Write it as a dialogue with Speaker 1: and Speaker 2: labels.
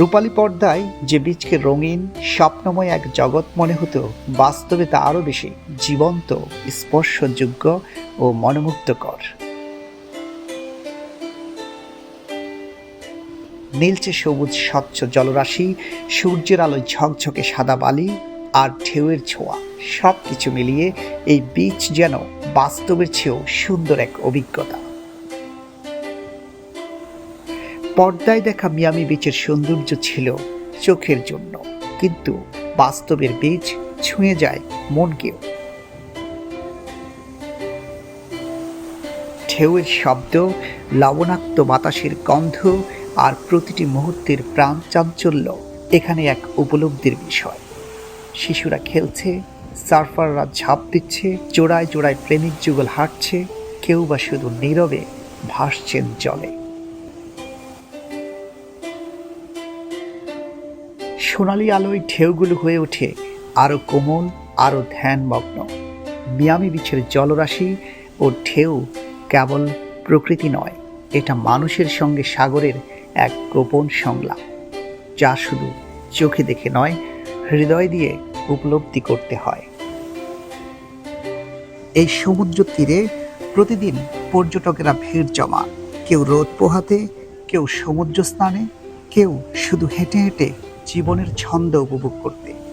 Speaker 1: রূপালী পর্দায় যে বীজকে রঙিন, স্বপ্নময় এক জগৎ মনে হতো, বাস্তবে তা আরও বেশি জীবন্ত স্পর্শযোগ্য ও মনোমুগ্ধকর। নীলচে সবুজ স্বচ্ছ জলরাশি, সূর্যের আলোয় ঝকঝকে সাদা বালি আর ঢেউয়ের ছোঁয়া সব কিছু মিলিয়ে এই বীজ যেন বাস্তবের চেয়েও সুন্দর এক অভিজ্ঞতা। পর্দায় দেখা মিয়ামি বিচের সৌন্দর্য ছিল চোখের জন্য। কিন্তু বাস্তবের বীজ ছুঁয়ে যায় মনকেও। ঢেউয়ের শব্দ, লবণাক্ত বাতাসের গন্ধ আর প্রতিটি মুহূর্তের প্রাণ চাঞ্চল্য এখানে এক উপলব্ধির বিষয়। শিশুরা খেলছে, সার্ফাররা ঝাঁপ দিচ্ছে, জোড়ায় জোড়ায় প্রেমিক যুগল হাঁটছে, কেউ বা শুধু নীরবে ভাসছেন জলে। সোনালি আলোয় ঢেউগুলো হয়ে ওঠে আরও কোমল আরও ধ্যানমগ্ন। মিয়ামি বিছের জলরাশি ও ঢেউ কেবল প্রকৃতি নয়, এটা মানুষের সঙ্গে সাগরের এক গোপন সংলাপ, যা শুধু চোখে দেখে নয়, হৃদয় দিয়ে উপলব্ধি করতে হয়। এই সমুদ্র তীরে প্রতিদিন পর্যটকেরা ভিড় জমা কেউ রোদ পোহাতে, কেউ সমুদ্র স্নানে কেউ শুধু হেঁটে হেঁটে জীবনের ছন্দ উপভোগ করতে।